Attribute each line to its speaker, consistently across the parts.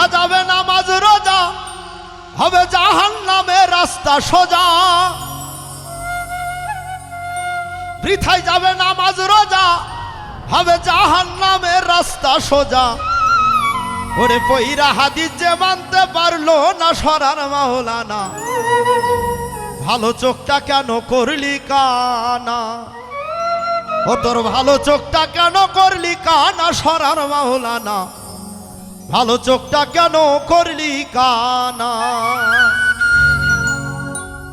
Speaker 1: বৃথা যাবে নামাজ রোজা, হবে জাহান নামে রাস্তা সোজা। বৃথায় যাবে নামাজ রোজা, হবে জাহান নামে রাস্তা সোজা। ওরে পইরা হাদিস যে মানতে পারল না সরার মাওলানা, ভালো চোখটা কেন করলি কানা? ও তোর ভালো চোখটা কেন করলি কানা সরার মাওলানা? ভালো চোখটা কেন করলি কানা?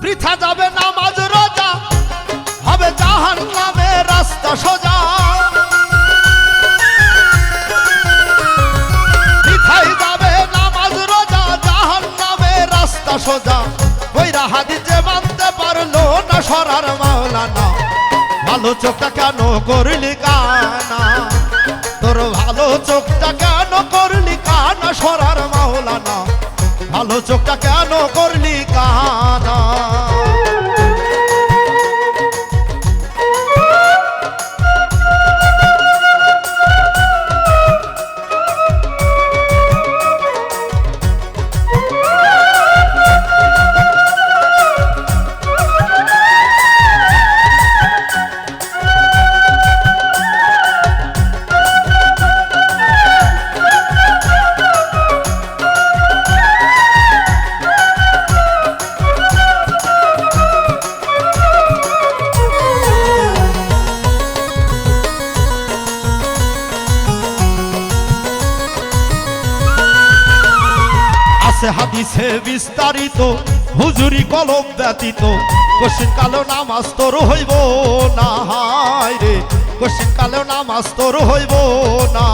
Speaker 1: বৃথা যাবে নামাজ রোজা, হবে জাহান নামে রাস্তা সোজা। না সরার মাওলানা। ভালো চোখটা কেন করলি কানা? চোখটা কেন করলি? বিস্তারিত, হুজুরি কলম ব্যতীত। কশিন কালো নামাজ তোর হইব না, হায় রে। কশিন কালো নামাজ তোর হইব না।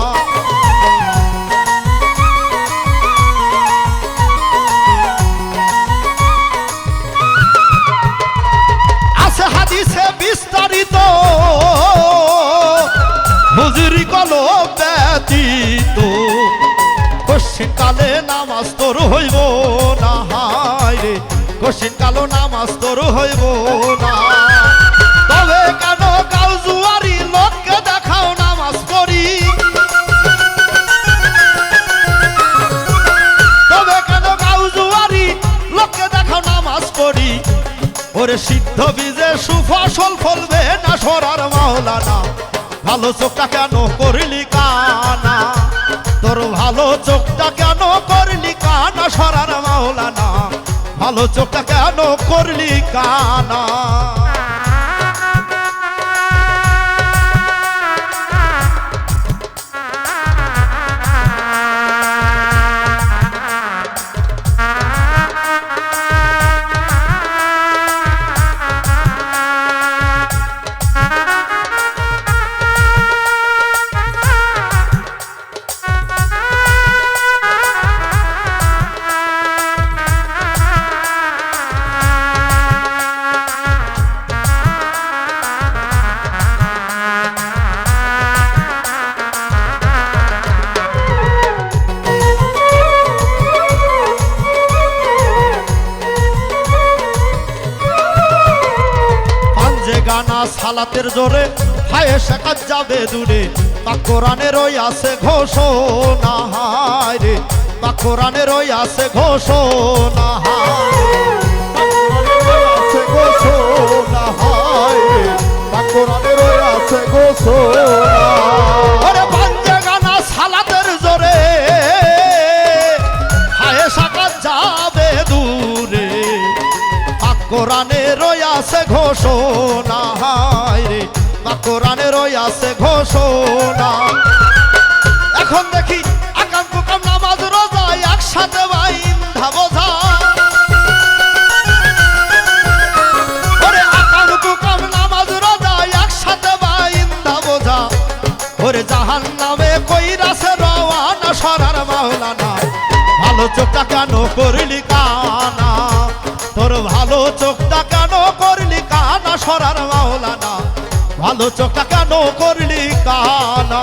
Speaker 1: আছে হাদিসে বিস্তারিত, হুজুরি কলম ব্যতীত। কশিন কালে নামাজ তোর হইব কশিন কালো নামাজ তোর হইব না। তবে কেন কাউ জুয়ারি লোককে দেখাও নামাজ পড়ি? তবে কেন কাউ জুয়ারি লোককে দেখাও নামাজ পড়ি? ওরে সিদ্ধ বীজে সুফসল ফলবে না সরার মাওলানা। ভালো চোখটা কেন করলি কানা? তোর ভালো চোখটা ভালো চোখটা কেন করলি কানা? গানা সালাতের জোরে, হায় শেখাত যাবে দূরে। বা কোরআনের ওই আছে ঘোষণা, হায় রে। বা কোরআনের ওই আছে ঘোষণা, হায় ঘোষণা, হায় রে। কোরআনের ওই আছে ঘোষণা। রয়াছে ঘোষণা। এখন দেখি জাহান নামে কইরাছে রওয়ানা সরার মাওলানা। ভালো কেন করলি কানা? ভালো চোখটা কেন করলি কানা?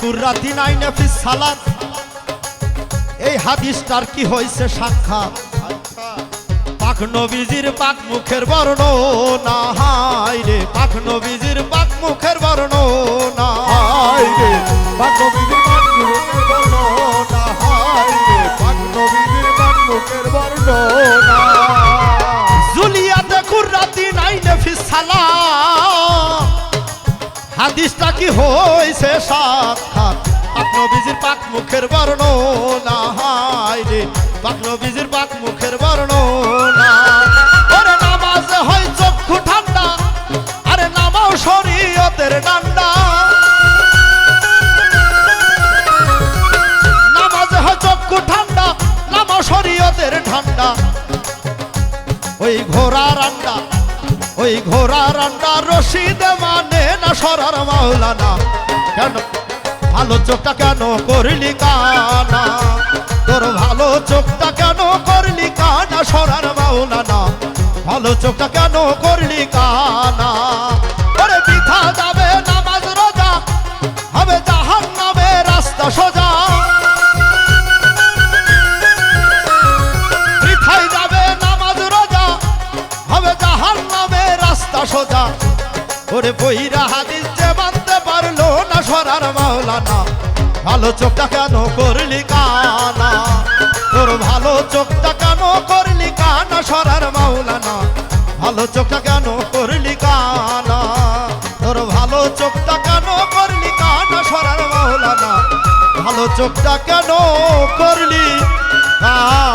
Speaker 1: কুর্রাতি নাই নেফিস সালাত। এই হাদিসটার কি হয়েছে সাক্ষাৎ?
Speaker 2: পাখনবীজির
Speaker 1: পাক মুখের বর্ণনা হাই রে, পাক নবীজির পাক মুখের বর্ণনা
Speaker 2: হাই রে। পাক পাক মুখের বর্ণনা।
Speaker 1: কি হয়েছে সাক্ষাৎ? আপনার বিজির পাক মুখের বর্ণনা ওই ঘোড়া রান্না রশিদ মানে না সরার মাওলানা? কেন? ভালো চোখটা কেন করলি কানা? তোর ভালো চোখটা কেন করলি কানা সরার মাওলানা? ভালো চোখটা কেন করলি কানা? ওরে বইরা হাদিস যে মানতে পারল না সরার মাওলানা। ভালো চোখটা কেন করলি কানা? তোর ভালো চোখটা কেন করলি কানা সরার মাওলানা? ভালো চোখটা কেন করলি কানা? তোর ভালো চোখটা কেন করলি কানা সরার মাওলানা? ভালো চোখটা কেন করলি কানা?